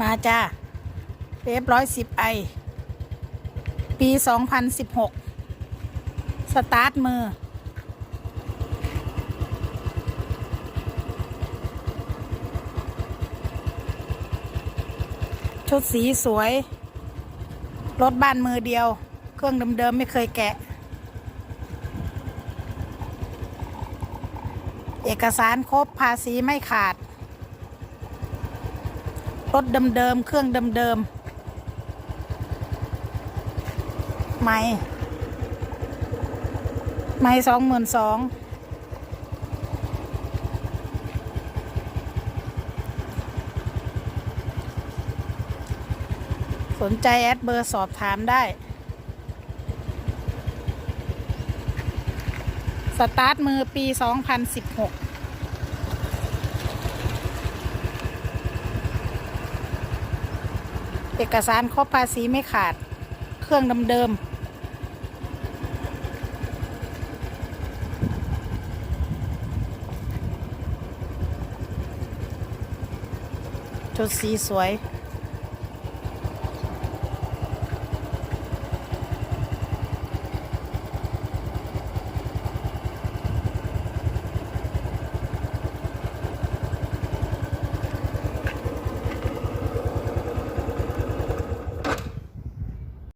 มาจ้าเวฟร้อยสิบไอ ปีสองพันสิบหกสตาร์ทมือ ชุดสีสวย รถบ้านมือเดียว เครื่องเดิมๆไม่เคยแกะ เอกสารครบภาษีไม่ขาด รถเดิมๆ เครื่องเดิมๆ ไม่ ไม่สองหมื่นสองสนใจแอดเบอร์สอบถามได้ สตาร์ทมือปี 2016 เอกสารครบภาษีไม่ขาด เครื่องเดิมๆชุดสีสวย